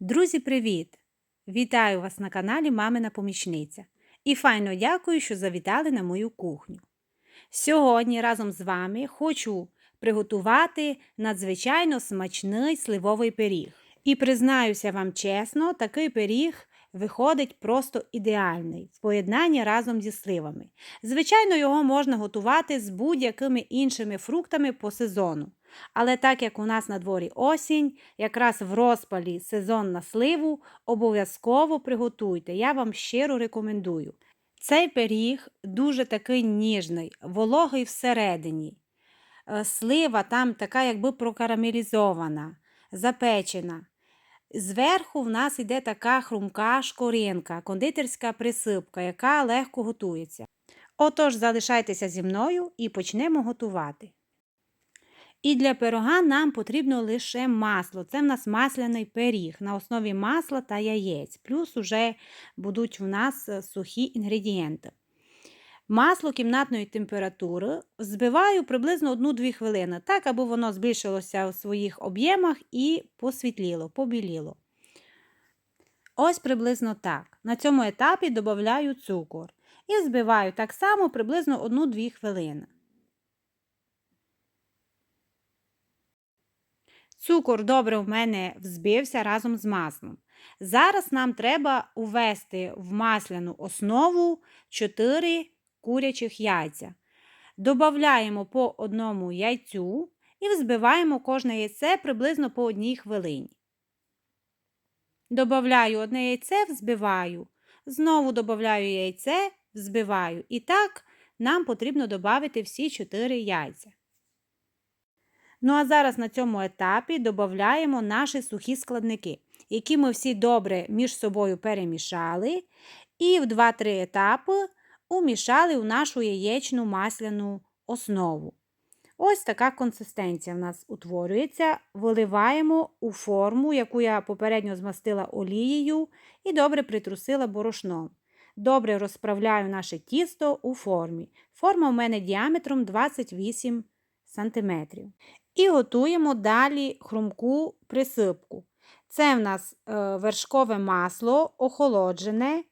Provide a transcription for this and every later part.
Друзі, привіт! Вітаю вас на каналі Мамина Помічниця і файно дякую, що завітали на мою кухню. Сьогодні разом з вами хочу приготувати надзвичайно смачний сливовий пиріг. І признаюся вам чесно, такий пиріг виходить просто ідеальний в поєднанні разом зі сливами. Звичайно, його можна готувати з будь-якими іншими фруктами по сезону. Але так як у нас на дворі осінь, якраз в розпалі сезон на сливу, обов'язково приготуйте. Я вам щиро рекомендую. Цей пиріг дуже такий ніжний, вологий всередині. Е, Слива там така, якби прокарамелізована, запечена. Зверху в нас йде така хрумка шкоринка, кондитерська присипка, яка легко готується. Отож, залишайтеся зі мною і почнемо готувати. І для пирога нам потрібно лише масло. Це в нас масляний пиріг на основі масла та яєць. Плюс уже будуть в нас е, сухі інгредієнти. Масло кімнатної температури збиваю приблизно 1-2 хвилини, так, аби воно збільшилося у своїх об'ємах і посвітліло, побіліло. Ось приблизно так. На цьому етапі додаю цукор і збиваю так само приблизно 1-2 хвилини. Цукор добре в мене взбився разом з маслом. Зараз нам треба увести в масляну основу 4 курячих яйця. Добавляємо по одному яйцю і взбиваємо кожне яйце приблизно по одній хвилині. Добавляю одне яйце, взбиваю. Знову додаю яйце, взбиваю. І так нам потрібно додати всі 4 яйця. Ну а зараз на цьому етапі додаємо наші сухі складники, які ми всі добре між собою перемішали, і в 2-3 етапи умішали в нашу яєчну масляну основу. Ось така консистенція в нас утворюється. Виливаємо у форму, яку я попередньо змастила олією і добре притрусила борошном. Добре розправляю наше тісто у формі. Форма у мене діаметром 28 см. І готуємо далі хрумку присипку. Це в нас е, вершкове масло, охолоджене,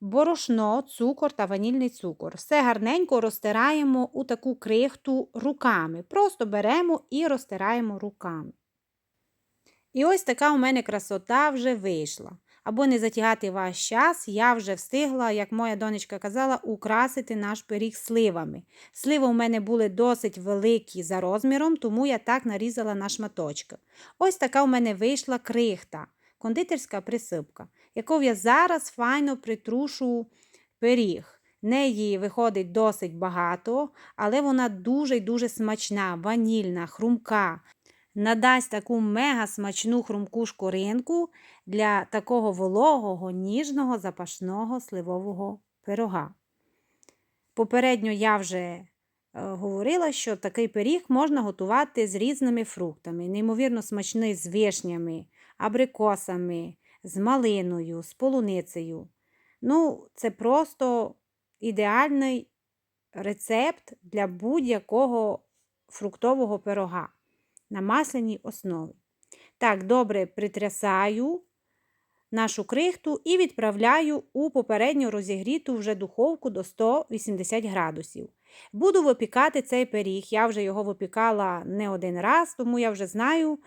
борошно, цукор та ванільний цукор. Все гарненько розтираємо у таку крихту руками. Просто беремо і розтираємо руками. І ось така у мене красота вже вийшла. Або не затягати ваш час, я вже встигла, як моя донечка казала, украсити наш пиріг сливами. Сливи у мене були досить великі за розміром, тому я так нарізала на шматочки. Ось така у мене вийшла крихта, кондитерська присипка, яку я зараз файно притрушу пиріг. Неї виходить досить багато, але вона дуже дуже смачна, ванільна, хрумка надасть таку мега смачну хрумку шкоринку для такого вологого, ніжного, запашного сливового пирога. Попередньо я вже е, говорила, що такий пиріг можна готувати з різними фруктами. Неймовірно смачний з вишнями, абрикосами, з малиною, з полуницею. Ну, це просто ідеальний рецепт для будь-якого фруктового пирога на масляній основі. Так, добре притрясаю нашу крихту і відправляю у попередньо розігріту вже духовку до 180 градусів. Буду випікати цей пиріг. Я вже його випікала не один раз, тому я вже знаю,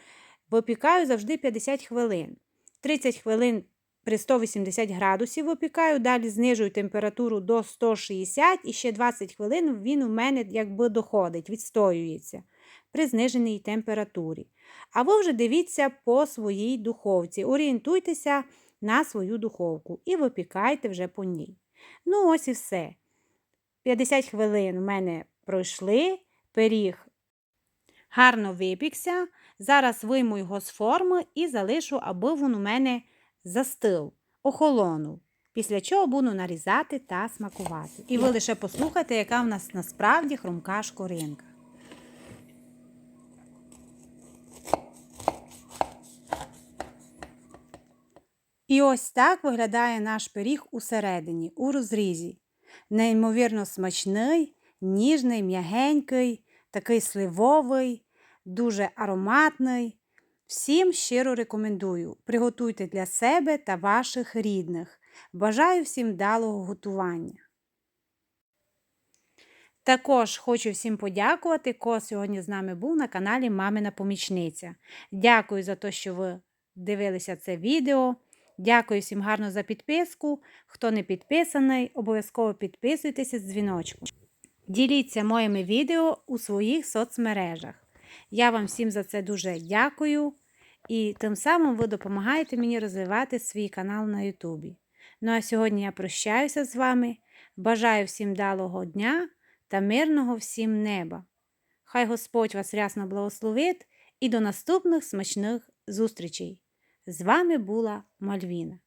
випікаю завжди 50 хвилин. 30 хвилин при 180 градусів випікаю, далі знижую температуру до 160 і ще 20 хвилин він у мене якби доходить, відстоюється при зниженій температурі. А ви вже дивіться по своїй духовці. Орієнтуйтеся на свою духовку і випікайте вже по ній. Ну, ось і все. 50 хвилин у мене пройшли, пиріг гарно випікся. Зараз вийму його з форми і залишу, аби він у мене застив, охолонув. Після чого буду нарізати та смакувати. І ви лише послухайте, яка в нас насправді хрумка шкоринка. І ось так виглядає наш пиріг усередині, у розрізі. Неймовірно смачний, ніжний, м'ягенький, такий сливовий, дуже ароматний. Всім щиро рекомендую. Приготуйте для себе та ваших рідних. Бажаю всім вдалого готування. Також хочу всім подякувати, хто сьогодні з нами був на каналі Мамина Помічниця. Дякую за те, що ви дивилися це відео. Дякую всім гарно за підписку. Хто не підписаний, обов'язково підписуйтеся з дзвіночком. Діліться моїми відео у своїх соцмережах. Я вам всім за це дуже дякую. І тим самим ви допомагаєте мені розвивати свій канал на Ютубі. Ну а сьогодні я прощаюся з вами. Бажаю всім далого дня та мирного всім неба. Хай Господь вас рясно благословить і до наступних смачних зустрічей. З вами була Мальвіна.